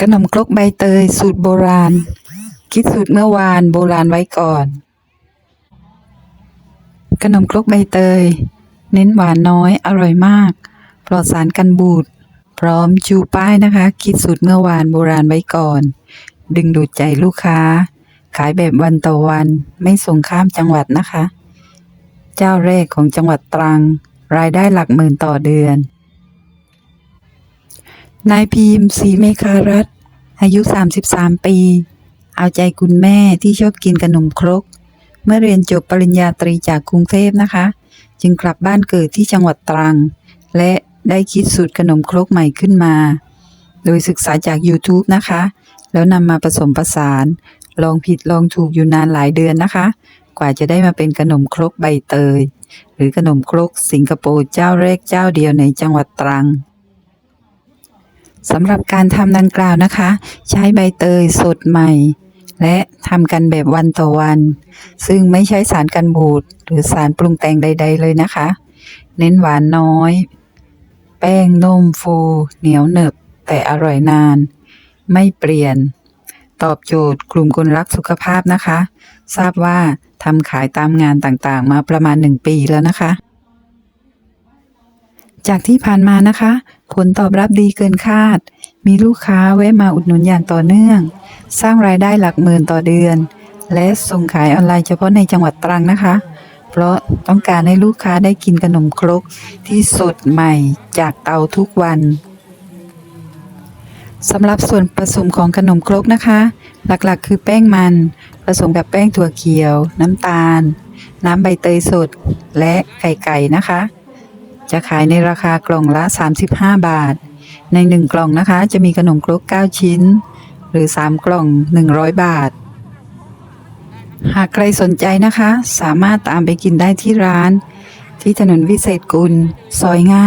ขนมครกใบเตย สูตรโบราณ คิดสูตรเมื่อวานโบราณไว้ก่อน ขนมครกใบเตย เน้นหวานน้อยอร่อยมาก ปลอดสารกันบูด พร้อมชูป้ายนะคะ คิดสูตรเมื่อวานโบราณไว้ก่อน ดึงดูดใจลูกค้า ขายแบบวันต่อวันไม่ส่งข้ามจังหวัดนะคะ เจ้าแรกของจังหวัดตรัง รายได้หลักหมื่นต่อเดือน นายพีมศรีเมฆารัตน์อายุ 33 ปี เอาใจคุณแม่ที่ชอบกินขนมครก เมื่อเรียนจบปริญญาตรีจากกรุงเทพนะคะ จึงกลับบ้านเกิดที่จังหวัดตรัง และได้คิดสูตรขนมครกใหม่ขึ้นมา โดยศึกษาจาก YouTube นะคะ แล้วนำมาผสมผสาน ลองผิดลองถูกอยู่นานหลายเดือนนะคะ กว่าจะได้มาเป็นขนมครกใบเตย หรือขนมครกสิงคโปร์เจ้าแรกเจ้าเดียวในจังหวัดตรัง สำหรับการทำดังกล่าวนะคะ ใช้ใบเตยสดใหม่ และทำกันแบบวันต่อวัน ซึ่งไม่ใช้สารกันบูดหรือสารปรุงแต่งใด ๆ เลยนะคะ เน้นหวานน้อย แป้งนุ่มฟู เหนียวหนึบ แต่อร่อยนาน ไม่เปลี่ยน ตอบโจทย์กลุ่มคนรักสุขภาพนะคะ ทราบว่าทำขายตามงานต่างๆ มาประมาณหนึ่งปีแล้วนะคะ จากที่ผ่านมานะคะ ผลตอบรับดีเกินคาด มีลูกค้าแวะมาอุดหนุนอย่างต่อเนื่อง สร้างรายได้หลักหมื่นต่อเดือน และส่งขายออนไลน์เฉพาะในจังหวัดตรังนะคะ เพราะต้องการให้ลูกค้าได้กินขนมครกที่สดใหม่จากเตาทุกวันสำหรับส่วนผสมของขนมครกนะคะ หลักๆ คือแป้งมัน ผสมกับแป้งถั่วเขียว น้ำตาล น้ำใบเตยสด และไข่ไก่นะคะ จะขายในราคากล่องละ 35 บาท ใน 1 กล่องนะคะ จะมีขนมครก 9 ชิ้น หรือ 3 กล่อง 100 บาท หากใครสนใจนะคะ สามารถตามไปกินได้ที่ร้าน ที่ถนนวิเศษกุล ซอยง่า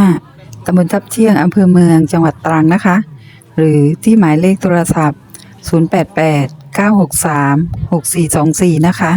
ตำบลทับเที่ยงอำเภอเมืองจังหวัดตรังนะคะ หรือที่หมายเลขโทรศัพท์ 088 963 6424 นะคะ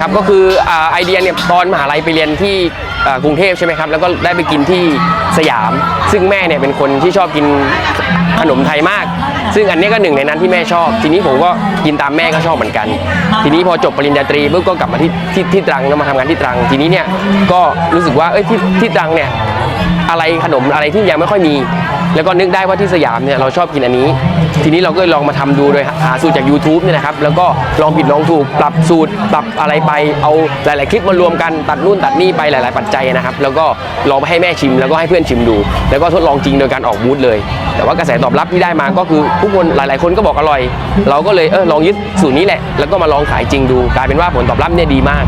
ครับก็คืออไอเดียเนี่ยตอนมหาลัยไปเรียนที่กรุงเทพใช่ไหมครับแล้วก็ได้ไปกินที่สยาม ซึ่งแม่เนี่ยเป็นคนที่ชอบกินขนมไทยมาก ซึ่งอันนี้ก็หนึ่งในนั้นที่แม่ชอบ ทีนี้ผมก็กินตามแม่ก็ชอบเหมือนกัน ทีนี้พอจบปริญญาตรีปุ๊บก็กลับมาที่ที่ที่ตรังแล้วมาทำงานที่ตรัง ทีนี้เนี่ยก็รู้สึกว่าเอ้ยที่ที่ตรังเนี่ยอะไรขนมอะไรที่ยังไม่ค่อยมี แล้วก็นึกได้ว่าที่สยามเนี่ยเราชอบกินอันนี้ ทีนี้เราก็เลยลองมาทำดูโดยหาสูตรจาก YouTube เนี่ยนะครับ แล้วก็ลองผิดลองถูกปรับสูตรปรับอะไรไปเอาหลาย ๆ คลิปมารวมกันตัดนู่นตัดนี่ไปหลาย ๆ ปัจจัยนะครับ แล้วก็ลองไปให้แม่ชิม แล้วก็ให้เพื่อนชิมดู แล้วก็ทดลองจริงโดยการออกบูธเลย แต่ว่ากระแสตอบรับที่ได้มาก็คือทุกคนหลาย ๆ คนก็บอกอร่อย เราก็เลยเออลองยึดสูตรนี้แหละ แล้วก็มาลองขายจริงดูกลายเป็นว่าผลตอบรับเนี่ยดีมาก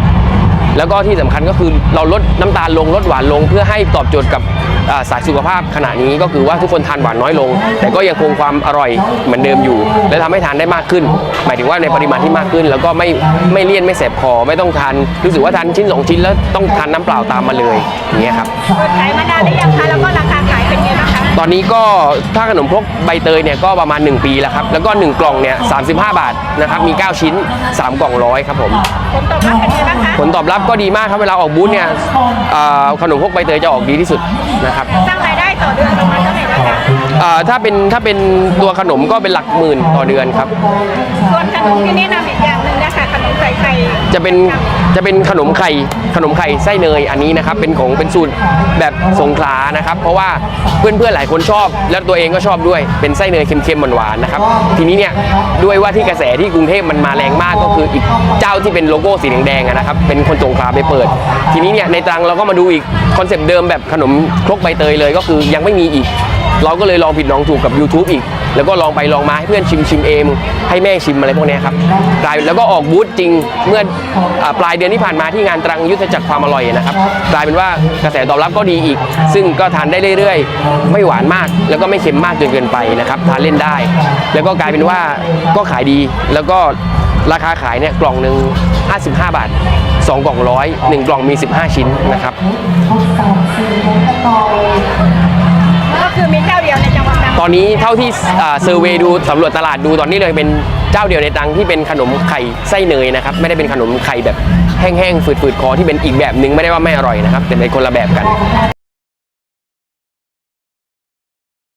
แล้วก็ที่สำคัญก็คือเราลดน้ำตาลลงลดหวานลงเพื่อให้ตอบโจทย์กับ สายสุขภาพขณะนี้ก็คือว่าทุกคนทานหวานน้อยลง แต่ก็ยังคงความอร่อยเหมือนเดิมอยู่ และทำให้ทานได้มากขึ้น หมายถึงว่าในปริมาณที่มากขึ้น แล้วก็ไม่ไม่เลี่ยนไม่แสบคอไม่ต้องทานรู้สึกว่าทานชิ้นสองชิ้นแล้วต้องทานน้ำเปล่าตามมาเลยอย่างเงี้ยครับขายมานานหรือยังคะแล้วก็ราคาขาย ตอนนี้ก็ถ้าขนมพกใบเตยเนี่ยก็ประมาณ 1 ปีแล้วครับ แล้วก็ 1 กล่องเนี่ย35 บาทนะครับ มี 9 ชิ้น 3 กล่องร้อยครับผมผลตอบรับเป็นไงบ้างคะผลตอบรับก็ดีมากครับ เวลาออกบูธเนี่ยอ่าขนมพกใบเตยจะออกดีที่สุดนะครับสร้างรายได้ต่อเดือนประมาณเท่าไหร่นะคะอ่าถ้าเป็นถ้าเป็นตัวขนมก็เป็นหลักหมื่นต่อเดือนครับ ส่วนขนมที่แนะนำอีกอย่างหนึ่งนะคะขนมใส่ไข่ จะเป็นจะเป็นขนมไข่ขนมไข่ไส้เนยอันนี้นะครับเป็นของเป็นสูตรแบบสงขลานะครับ เพราะว่าเพื่อนๆหลายคนชอบ แล้วตัวเองก็ชอบด้วยเป็นไส้เนยเค็มๆหวานๆนะครับทีนี้เนี่ยด้วยว่าที่กระแสที่กรุงเทพมันมาแรงมากก็คืออีกเจ้าที่เป็นโลโก้สีแดงๆนะครับเป็นคนสงขลาไปเปิด ทีนี้เนี่ยในตรังเราก็มาดูอีกคอนเซปต์เดิมแบบขนมครกใบเตยเลยก็คือยังไม่มีอีก เราก็เลยลองผิดลองถูกกับ YouTube อีกแล้วก็ลองไปลองมาให้เพื่อนชิมชิมเองให้แม่ชิมอะไรพวกนี้ครับกลายแล้วก็ออกบูธจริงเมื่ออปลายเดือนที่ผ่านมาที่งานตรังยุทธจักรความอร่อยนะครับกลายเป็นว่ากระแสตอบรับก็ดีอีก ซึ่งก็ทานได้เรื่อยๆ ไม่หวานมาก แล้วก็ไม่เค็มมากจนเกินไปนะครับทานเล่นได้ แล้วก็กลายเป็นว่าก็ขายดีแล้วก็ราคาขายเนี่ยกล่องหนึ่ง55 บาท 2 กล่องร้อยหนึ่งกล่องมี 15 ชิ้นนะครับ คือมีเจ้าเดียวในจังหวัดตรังตอนนี้เท่าที่เซอร์เวยดูสำรวจตลาดดูตอนนี้เลยเป็นเจ้าเดียวในตรังที่เป็นขนมไข่ไส้เนยนะครับไม่ได้เป็นขนมไข่แบบแห้งๆฝืดๆคอที่เป็นอีกแบบหนึ่งไม่ได้ว่าไม่อร่อยนะครับแต่เป็นคนละแบบกัน